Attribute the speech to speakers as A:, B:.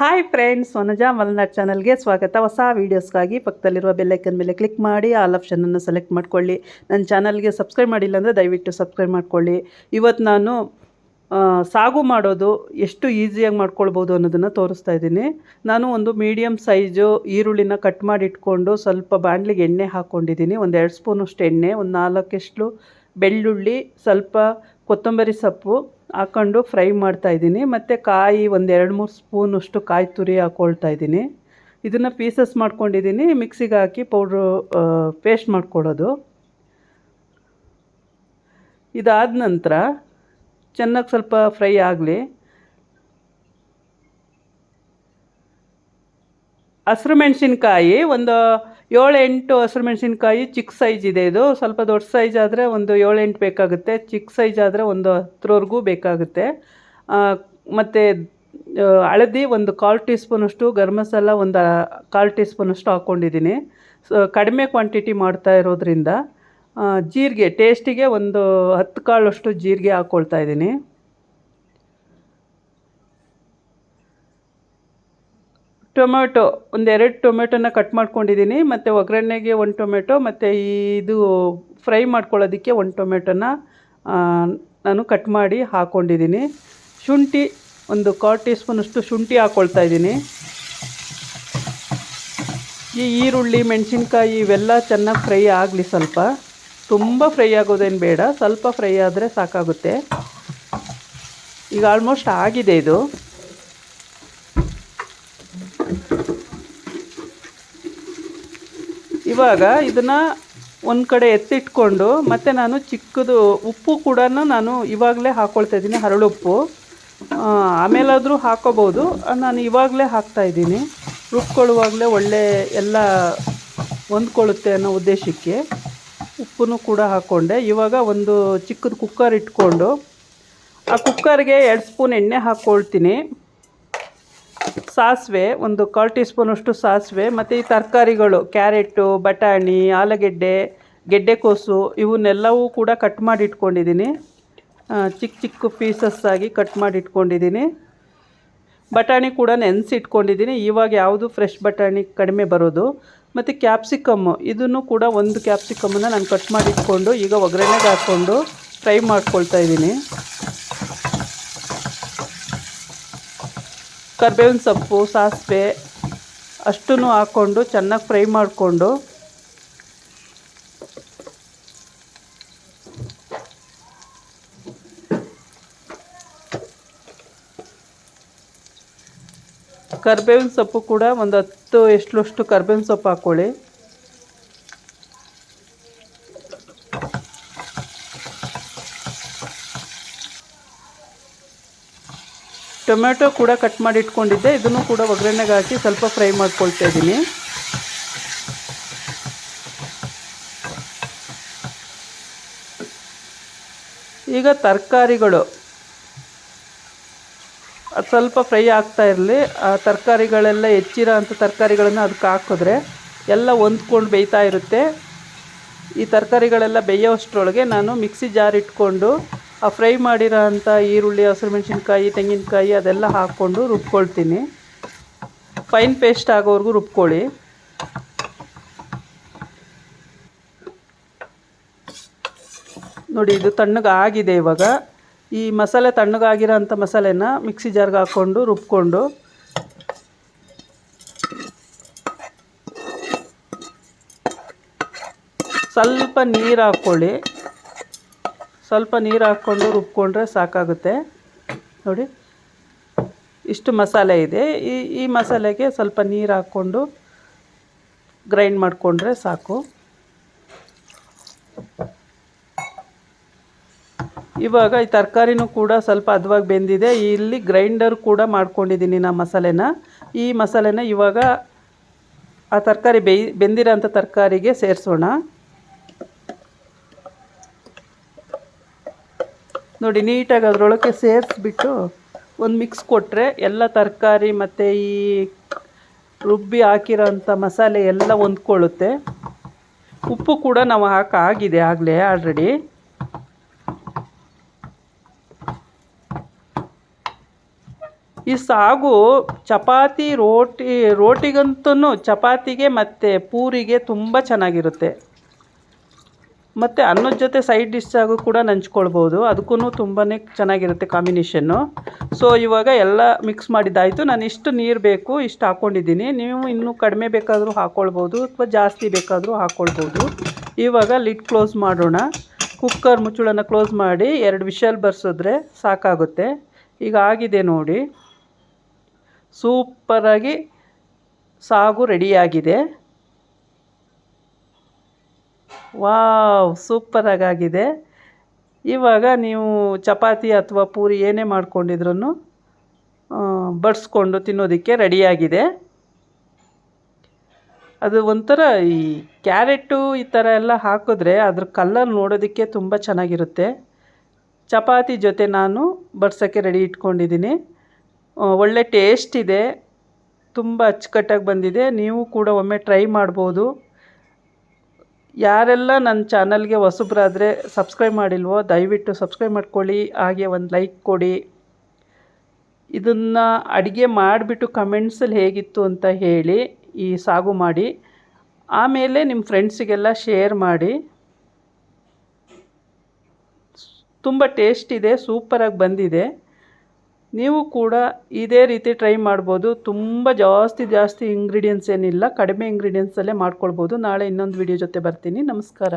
A: Hi friends Vanaja Malnad ಚಾನಲ್ಗೆ ಸ್ವಾಗತ. ಹೊಸ ವೀಡಿಯೋಸ್ಗಾಗಿ ಪಕ್ಕದಲ್ಲಿರುವ ಬೆಲ್ಲೈಕನ್ ಮೇಲೆ ಕ್ಲಿಕ್ ಮಾಡಿ ಆಲ್ ಆಪ್ಷನನ್ನು ಸೆಲೆಕ್ಟ್ ಮಾಡ್ಕೊಳ್ಳಿ. ನನ್ನ ಚಾನಲ್ಗೆ ಸಬ್ಸ್ಕ್ರೈಬ್ ಮಾಡಿಲ್ಲ ಅಂದರೆ ದಯವಿಟ್ಟು ಸಬ್ಸ್ಕ್ರೈಬ್ ಮಾಡಿಕೊಳ್ಳಿ. ಇವತ್ತು ನಾನು ಸಾಗು ಮಾಡೋದು ಎಷ್ಟು ಈಸಿಯಾಗಿ ಮಾಡ್ಕೊಳ್ಬೋದು ಅನ್ನೋದನ್ನು ತೋರಿಸ್ತಾ ಇದ್ದೀನಿ. ನಾನು ಒಂದು ಮೀಡಿಯಮ್ ಸೈಜು ಈರುಳ್ಳಿನ ಕಟ್ ಮಾಡಿ ಇಟ್ಕೊಂಡು ಸ್ವಲ್ಪ ಬಾಣಲಿಗೆ ಎಣ್ಣೆ ಹಾಕ್ಕೊಂಡಿದ್ದೀನಿ ಒಂದು ಎರಡು ಸ್ಪೂನಷ್ಟು ಎಣ್ಣೆ, ಒಂದು ನಾಲ್ಕೆಷ್ಟು ಬೆಳ್ಳುಳ್ಳಿ, ಸ್ವಲ್ಪ ಕೊತ್ತಂಬರಿ ಸೊಪ್ಪು ಹಾಕ್ಕೊಂಡು ಫ್ರೈ ಮಾಡ್ತಾ ಇದ್ದೀನಿ. ಮತ್ತು ಕಾಯಿ ಒಂದು ಎರಡು ಮೂರು ಸ್ಪೂನಷ್ಟು ಕಾಯಿ ತುರಿ ಹಾಕ್ಕೊಳ್ತಾ ಇದ್ದೀನಿ. ಇದನ್ನು ಪೀಸಸ್ ಮಾಡ್ಕೊಂಡಿದ್ದೀನಿ. ಮಿಕ್ಸಿಗೆ ಹಾಕಿ ಪೌಡ್ರು ಪೇಸ್ಟ್ ಮಾಡ್ಕೊಡೋದು. ಇದಾದ ನಂತರ ಚೆನ್ನಾಗಿ ಸ್ವಲ್ಪ ಫ್ರೈ ಆಗಲಿ. ಹಸಿರು ಮೆಣಸಿನ್ಕಾಯಿ ಒಂದು ಏಳು ಎಂಟು ಹಸಿರು ಮೆಣಸಿನ್ಕಾಯಿ ಚಿಕ್ಕ ಸೈಜ್ ಇದೆ ಇದು. ಸ್ವಲ್ಪ ದೊಡ್ಡ ಸೈಜ್ ಆದರೆ ಒಂದು ಏಳು ಎಂಟು ಬೇಕಾಗುತ್ತೆ. ಚಿಕ್ಕ ಸೈಜ್ ಆದರೆ ಒಂದು ಹತ್ತರವರೆಗೂ ಬೇಕಾಗುತ್ತೆ. ಮತ್ತು ಹಳದಿ ಒಂದು ಕಾಲು ಟೀ ಸ್ಪೂನಷ್ಟು ಗರಂ ಮಸಾಲ ಒಂದು ಕಾಲು ಟೀ ಸ್ಪೂನಷ್ಟು ಹಾಕ್ಕೊಂಡಿದ್ದೀನಿ ಸೊ, ಕಡಿಮೆ ಕ್ವಾಂಟಿಟಿ ಮಾಡ್ತಾ ಇರೋದ್ರಿಂದ ಜೀರಿಗೆ ಟೇಸ್ಟಿಗೆ ಒಂದು ಹತ್ತು ಕಾಳಷ್ಟು ಜೀರಿಗೆ ಹಾಕ್ಕೊಳ್ತಾ ಇದ್ದೀನಿ. ಟೊಮೆಟೊ, ಒಂದೆರಡು ಟೊಮೆಟೊನ ಕಟ್ ಮಾಡ್ಕೊಂಡಿದ್ದೀನಿ. ಮತ್ತು ಒಗ್ಗರಣೆಗೆ ಒಂದು ಟೊಮೆಟೊ, ಮತ್ತು ಇದು ಫ್ರೈ ಮಾಡ್ಕೊಳ್ಳೋದಕ್ಕೆ ಒಂದು ಟೊಮೆಟೊನ ನಾನು ಕಟ್ ಮಾಡಿ ಹಾಕ್ಕೊಂಡಿದ್ದೀನಿ ಶುಂಠಿ, ಒಂದು ಕಾಲ್ ಟೀ ಸ್ಪೂನಷ್ಟು ಶುಂಠಿ ಹಾಕ್ಕೊಳ್ತಾ ಇದ್ದೀನಿ. ಈ ಈರುಳ್ಳಿ, ಮೆಣಸಿನ್ಕಾಯಿ ಇವೆಲ್ಲ ಚೆನ್ನಾಗಿ ಫ್ರೈ ಆಗಲಿ ಸ್ವಲ್ಪ. ತುಂಬ ಫ್ರೈ ಆಗೋದೇನು ಬೇಡ. ಸ್ವಲ್ಪ ಫ್ರೈ ಆದರೆ ಸಾಕಾಗುತ್ತೆ. ಈಗ ಆಲ್ಮೋಸ್ಟ್ ಆಗಿದೆ ಇದು. ಇವಾಗ ಇದನ್ನು ಒಂದು ಕಡೆ ಎತ್ತಿಟ್ಕೊಂಡು ಮತ್ತು ನಾನು ಚಿಕ್ಕದು ಉಪ್ಪು ಕೂಡ ನಾನು ಇವಾಗಲೇ ಹಾಕ್ಕೊಳ್ತಾ ಇದ್ದೀನಿ ಹರಳುಪ್ಪು ಉಪ್ಪು. ಆಮೇಲಾದರೂ ಹಾಕೋಬೋದು. ನಾನು ಇವಾಗಲೇ ಹಾಕ್ತಾಯಿದ್ದೀನಿ ರುಬ್ಕೊಳ್ಳುವಾಗಲೇ ಒಳ್ಳೆ ಎಲ್ಲ ಹೊಂದ್ಕೊಳ್ಳುತ್ತೆ ಅನ್ನೋ ಉದ್ದೇಶಕ್ಕೆ ಉಪ್ಪನ್ನು ಕೂಡ ಹಾಕ್ಕೊಂಡೆ ಇವಾಗ ಒಂದು ಚಿಕ್ಕದು ಕುಕ್ಕರ್ ಇಟ್ಕೊಂಡು ಆ ಕುಕ್ಕರ್ಗೆ ಎರಡು ಸ್ಪೂನ್ ಎಣ್ಣೆ ಹಾಕ್ಕೊಳ್ತೀನಿ ಸಾಸಿವೆ, ಒಂದು ಕಾಲು ಟೀ ಸ್ಪೂನಷ್ಟು ಸಾಸಿವೆ, ಮತ್ತು ಈ ತರಕಾರಿಗಳು, ಕ್ಯಾರೆಟು, ಬಟಾಣಿ, ಆಲೂಗೆಡ್ಡೆ, ಗೆಡ್ಡೆಕೋಸು, ಇವನ್ನೆಲ್ಲವೂ ಕೂಡ ಕಟ್ ಮಾಡಿ ಇಟ್ಕೊಂಡಿದ್ದೀನಿ ಚಿಕ್ಕ ಚಿಕ್ಕ ಪೀಸಸ್ ಆಗಿ ಕಟ್ ಮಾಡಿ ಇಟ್ಕೊಂಡಿದ್ದೀನಿ ಬಟಾಣಿ ಕೂಡ ನೆನೆಸಿ ಇಟ್ಕೊಂಡಿದ್ದೀನಿ ಇವಾಗ ಯಾವುದು ಫ್ರೆಶ್ ಬಟಾಣಿ ಕಡಿಮೆ ಬರೋದು. ಮತ್ತು ಕ್ಯಾಪ್ಸಿಕಮ್ಮು ಇದನ್ನು ಕೂಡ ಒಂದು ಕ್ಯಾಪ್ಸಿಕಮ್ಮನ್ನು ನಾನು ಕಟ್ ಮಾಡಿಟ್ಕೊಂಡು ಈಗ ಒಗ್ಗರಣೆಗೆ ಹಾಕ್ಕೊಂಡು ಫ್ರೈ ಮಾಡ್ಕೊಳ್ತಾ ಇದ್ದೀನಿ. ಕರ್ಬೇವಿನ ಸೊಪ್ಪು, ಸಾಸಿವೆ ಅಷ್ಟೂ ಹಾಕ್ಕೊಂಡು ಚೆನ್ನಾಗಿ ಫ್ರೈ ಮಾಡಿಕೊಂಡು ಕರ್ಬೇವಿನ ಸೊಪ್ಪು ಕೂಡ ಒಂದು ಹತ್ತು ಎಷ್ಟುಷ್ಟು ಕರ್ಬೇವಿನ ಸೊಪ್ಪು ಹಾಕ್ಕೊಳ್ಳಿ ಟೊಮೆಟೊ ಕೂಡ ಕಟ್ ಮಾಡಿ ಇಟ್ಕೊಂಡಿದ್ದೆ. ಇದನ್ನು ಕೂಡ ಒಗ್ಗರಣೆಗೆ ಹಾಕಿ ಸ್ವಲ್ಪ ಫ್ರೈ ಮಾಡ್ಕೊಳ್ತಾ ಇದ್ದೀನಿ. ಈಗ ತರಕಾರಿಗಳು. ಅದು ಸ್ವಲ್ಪ ಫ್ರೈ ಆಗ್ತಾ ಇರಲಿ. ಆ ತರಕಾರಿಗಳೆಲ್ಲ ಹೆಚ್ಚಿರೋ ಅಂಥ ತರಕಾರಿಗಳನ್ನು ಅದಕ್ಕೆ ಹಾಕಿದ್ರೆ ಎಲ್ಲ ಹೊಂದ್ಕೊಂಡು ಬೇಯ್ತಾ ಇರುತ್ತೆ. ಈ ತರಕಾರಿಗಳೆಲ್ಲ ಬೇಯೋಷ್ಟರೊಳಗೆ ನಾನು ಮಿಕ್ಸಿ ಜಾರ್ ಇಟ್ಕೊಂಡು ಆ ಫ್ರೈ ಮಾಡಿರೋ ಅಂಥ ಈರುಳ್ಳಿ, ಹಸಿರು ಮೆಣಸಿನ್ಕಾಯಿ, ತೆಂಗಿನಕಾಯಿ ಅದೆಲ್ಲ ಹಾಕ್ಕೊಂಡು ರುಬ್ಕೊಳ್ತೀನಿ. ಫೈನ್ ಪೇಸ್ಟ್ ಆಗೋವರೆಗೂ ರುಬ್ಕೊಳ್ಳಿ. ನೋಡಿ, ಇದು ತಣ್ಣಗೆ ಆಗಿದೆ ಇವಾಗ. ಈ ಮಸಾಲೆ ತಣ್ಣಗಾಗಿರೋ ಅಂಥ ಮಸಾಲೆನ ಮಿಕ್ಸಿ ಜಾರ್ಗೆ ಹಾಕ್ಕೊಂಡು ರುಬ್ಕೊಂಡು. ಸ್ವಲ್ಪ ನೀರು ಹಾಕ್ಕೊಳ್ಳಿ. ಸ್ವಲ್ಪ ನೀರು ಹಾಕ್ಕೊಂಡು ರುಬ್ಕೊಂಡ್ರೆ ಸಾಕಾಗುತ್ತೆ. ನೋಡಿ, ಇಷ್ಟು ಮಸಾಲೆ ಇದೆ. ಈ ಈ ಮಸಾಲೆಗೆ ಸ್ವಲ್ಪ ನೀರು ಹಾಕ್ಕೊಂಡು ಗ್ರೈಂಡ್ ಮಾಡಿಕೊಂಡ್ರೆ ಸಾಕು. ಇವಾಗ ಈ ತರಕಾರಿನೂ ಕೂಡ ಸ್ವಲ್ಪ ಹದವಾಗಿ ಬೆಂದಿದೆ. ಇಲ್ಲಿ ಗ್ರೈಂಡರ್ ಕೂಡ ಮಾಡ್ಕೊಂಡಿದ್ದೀನಿ ನಾ ಮಸಾಲೆನ. ಈ ಮಸಾಲೆನ ಇವಾಗ ಆ ತರಕಾರಿ ಬೇಯ್ ಬೆಂದಿರೋ ಅಂಥ ತರಕಾರಿಗೆ ಸೇರಿಸೋಣ. ನೋಡಿ, ನೀಟಾಗಿ ಅದರೊಳಗೆ ಸೇರಿಸ್ಬಿಟ್ಟು ಒಂದು ಮಿಕ್ಸ್ ಕೊಟ್ಟರೆ ಎಲ್ಲ ತರಕಾರಿ ಮತ್ತು ಈ ರುಬ್ಬಿ ಹಾಕಿರೋಂಥ ಮಸಾಲೆ ಎಲ್ಲ ಹೊಂದ್ಕೊಳ್ಳುತ್ತೆ. ಉಪ್ಪು ಕೂಡ ನಾವು ಹಾಕಾಗಿದೆ ಆಗಲೇ ಆಲ್ರೆಡಿ ಈ ಸಾಗು ಚಪಾತಿ ರೋಟಿ ರೋಟಿಗಂತೂ ಚಪಾತಿಗೆ ಮತ್ತು ಪೂರಿಗೆ ತುಂಬ ಚೆನ್ನಾಗಿರುತ್ತೆ. ಮತ್ತು ಅನ್ನದ ಜೊತೆ ಸೈಡ್ ಡಿಶ್ ಆಗು ಕೂಡ ನಂಚ್ಕೊಳ್ಬೋದು. ಅದಕ್ಕೂ ತುಂಬಾ ಚೆನ್ನಾಗಿರುತ್ತೆ ಕಾಂಬಿನೇಷನ್ನು ಸೊ ಇವಾಗ ಎಲ್ಲ ಮಿಕ್ಸ್ ಮಾಡಿದ್ದಾಯಿತು. ನಾನು ಇಷ್ಟು ನೀರು ಬೇಕು, ಇಷ್ಟು ಹಾಕ್ಕೊಂಡಿದ್ದೀನಿ ನೀವು ಇನ್ನೂ ಕಡಿಮೆ ಬೇಕಾದರೂ ಹಾಕ್ಕೊಳ್ಬೋದು ಅಥವಾ ಜಾಸ್ತಿ ಬೇಕಾದರೂ ಹಾಕ್ಕೊಳ್ಬೋದು ಇವಾಗ ಲಿಡ್ ಕ್ಲೋಸ್ ಮಾಡೋಣ. ಕುಕ್ಕರ್ ಮುಚ್ಚಳನ ಕ್ಲೋಸ್ ಮಾಡಿ ಎರಡು ವಿಷಲ್ ಬರ್ಸಿದ್ರೆ ಸಾಕಾಗುತ್ತೆ. ಈಗ ಆಗಿದೆ ನೋಡಿ. ಸೂಪರಾಗಿ ಸಾಗು ರೆಡಿಯಾಗಿದೆ ವಾವ್ ಸೂಪರಾಗಾಗಿದೆ ಇವಾಗ ನೀವು ಚಪಾತಿ ಅಥವಾ ಪೂರಿ ಏನೇ ಮಾಡ್ಕೊಂಡಿದ್ರೂ ಬಡಿಸ್ಕೊಂಡು ತಿನ್ನೋದಕ್ಕೆ ರೆಡಿಯಾಗಿದೆ. ಅದು ಒಂಥರ ಈ ಕ್ಯಾರೆಟು ಈ ಥರ ಎಲ್ಲ ಹಾಕಿದ್ರೆ ಅದ್ರ ಕಲ್ಲರ್ ನೋಡೋದಕ್ಕೆ ತುಂಬ ಚೆನ್ನಾಗಿರುತ್ತೆ. ಚಪಾತಿ ಜೊತೆ ನಾನು ಬಡ್ಸೋಕ್ಕೆ ರೆಡಿ ಇಟ್ಕೊಂಡಿದ್ದೀನಿ. ಒಳ್ಳೆ ಟೇಸ್ಟ್ ಇದೆ. ತುಂಬ ಅಚ್ಚುಕಟ್ಟಾಗಿ ಬಂದಿದೆ. ನೀವು ಕೂಡ ಒಮ್ಮೆ ಟ್ರೈ ಮಾಡ್ಬೋದು. ಯಾರೆಲ್ಲ ನನ್ನ ಚಾನಲ್ಗೆ ಹೊಸಬ್ರಾದರೆ ಸಬ್ಸ್ಕ್ರೈಬ್ ಮಾಡಿಲ್ವೋ, ದಯವಿಟ್ಟು ಸಬ್ಸ್ಕ್ರೈಬ್ ಮಾಡ್ಕೊಳ್ಳಿ, ಹಾಗೆ ಒಂದು ಲೈಕ್ ಕೊಡಿ. ಇದನ್ನು ಅಡುಗೆ ಮಾಡಿಬಿಟ್ಟು ಕಮೆಂಟ್ಸಲ್ಲಿ ಹೇಗಿತ್ತು ಅಂತ ಹೇಳಿ ಈ ಸಾಗು ಮಾಡಿ. ಆಮೇಲೆ ನಿಮ್ಮ ಫ್ರೆಂಡ್ಸಿಗೆಲ್ಲ ಶೇರ್ ಮಾಡಿ. ತುಂಬ ಟೇಸ್ಟ್ ಇದೆ, ಸೂಪರಾಗಿ ಬಂದಿದೆ. ನೀವು ಕೂಡ ಇದೇ ರೀತಿ ಟ್ರೈ ಮಾಡ್ಬೋದು. ತುಂಬ ಜಾಸ್ತಿ ಜಾಸ್ತಿ ಇಂಗ್ರೀಡಿಯೆಂಟ್ಸ್ ಏನಿಲ್ಲ, ಕಡಿಮೆ ಇಂಗ್ರೀಡಿಯೆಂಟ್ಸಲ್ಲೇ ಮಾಡ್ಕೊಳ್ಬೋದು. ನಾಳೆ ಇನ್ನೊಂದು ವಿಡಿಯೋ ಜೊತೆ ಬರ್ತೀನಿ. ನಮಸ್ಕಾರ.